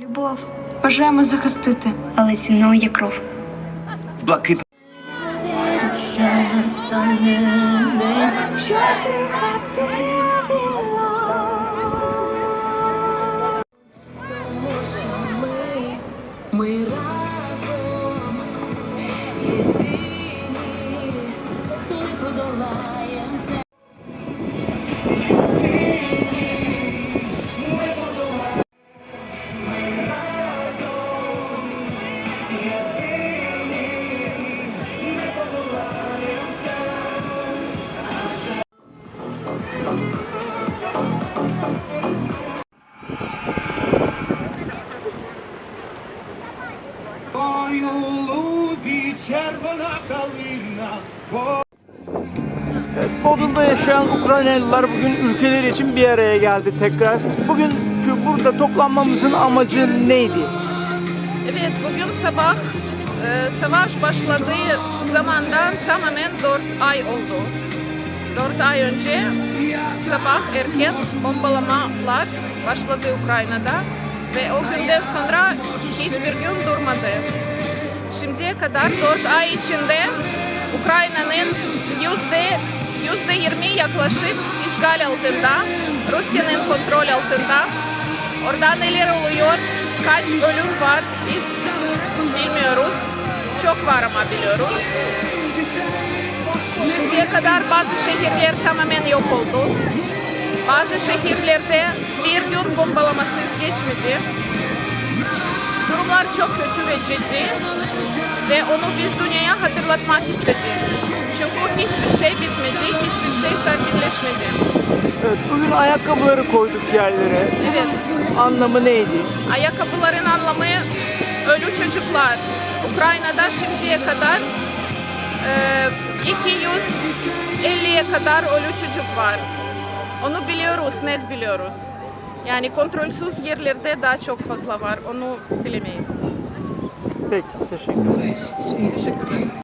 Любов бажаємо захистити, але ціною є кров. Блакит. Ми Evet, Bodrum'da yaşayan Ukraynalılar bugün ülkeleri için bir araya geldi tekrar. Bugünkü burada toplanmamızın amacı neydi? Evet, bugün sabah e, savaş başladığı zamandan tamamen 4 ay oldu. 4 ay önce sabah erken bombalamalar başladı Ukrayna'da ve o günden sonra hiçbir gün durmadı. Şimdiye kadar 4 ay içinde Ukrayna'nın yüzde yüzde 20 yaklaşık işgal altında, Rusya'nın kontrol altında. Orada neler oluyor, kaç ölüm var biz bilmiyoruz. Çok var ama biliyoruz. Şimdiye kadar bazı şehirler tamamen yok oldu. Bazı şehirlerde bir gün bombalamasız geçmedi. Durumlar çok kötü ve ciddi ve onu biz dünyaya hatırlatmak istedik. Çünkü hiçbir şey bitmedi, hiçbir şey sakinleşmedi. Evet, bugün ayakkabıları koyduk yerlere. Evet, Anlamı neydi? ayakkabıların anlamı ölü çocuklar. Ukrayna'da şimdiye kadar e, 250'ye kadar ölü çocuk var. Onu biliyoruz, net biliyoruz. Yani kontrolsüz yerlerde daha çok fazla var. Onu bilemeyiz. Peki, teşekkür ederim. Teşekkürler.